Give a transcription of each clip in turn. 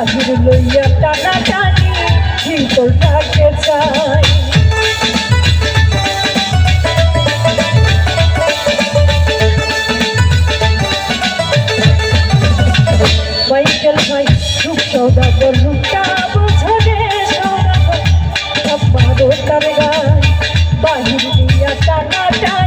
বাহির লইয়া টানা টানি শিকল থাকে চাই। বাইকেল ভাই সুখ সৌদাগর লুকটা বাহির লইয়া টানা টানি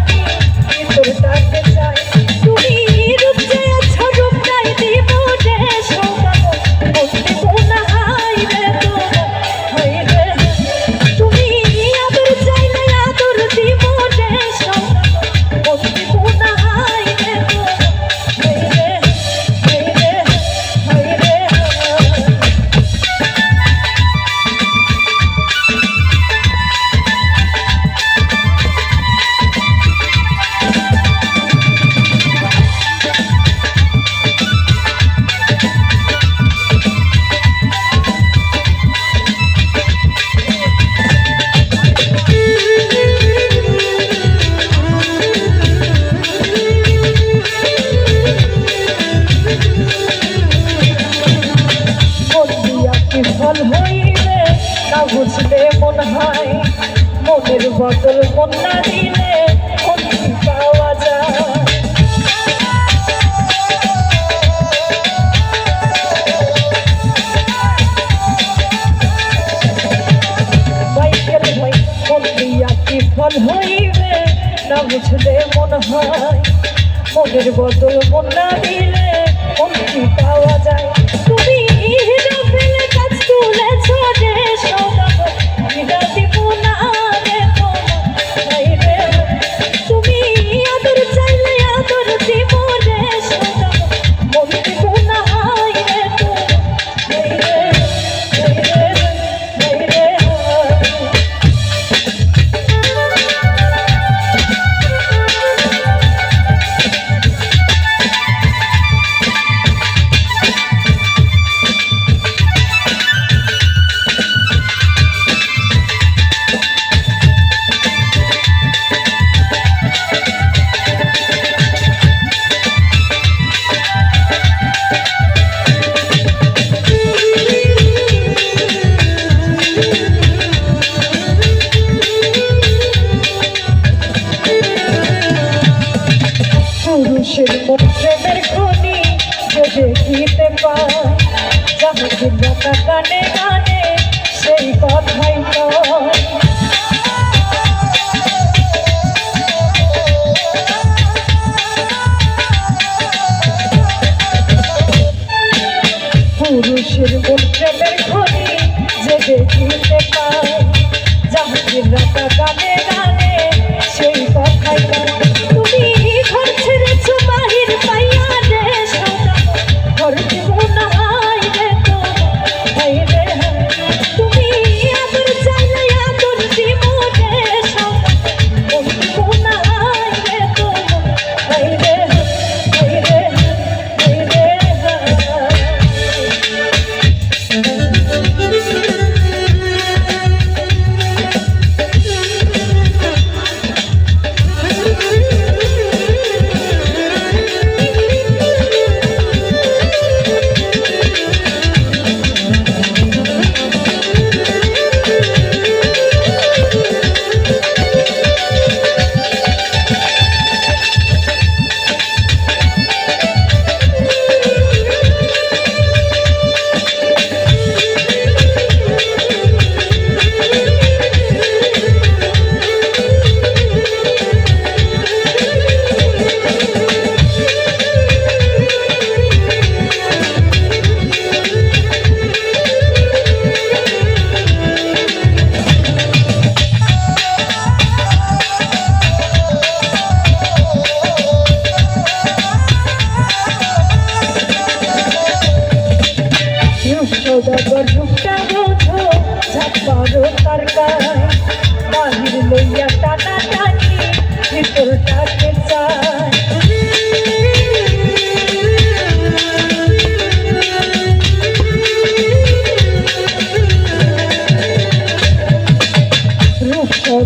না বুঝলে মন হয়। মনের বদল মন না দিলে পাওয়া যায়। হইবে না বুঝলে মন হয়। মনের বদল মন না দিলে পাওয়া যায়? I'm not gonna let you go.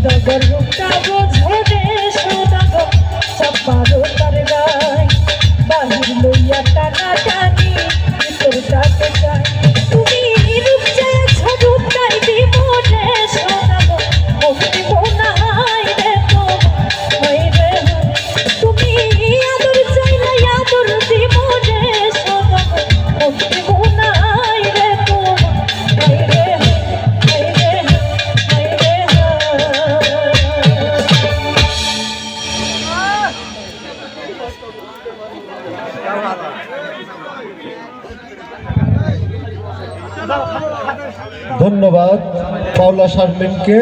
the ধন্যবাদ। পাওলা শারমিনকে।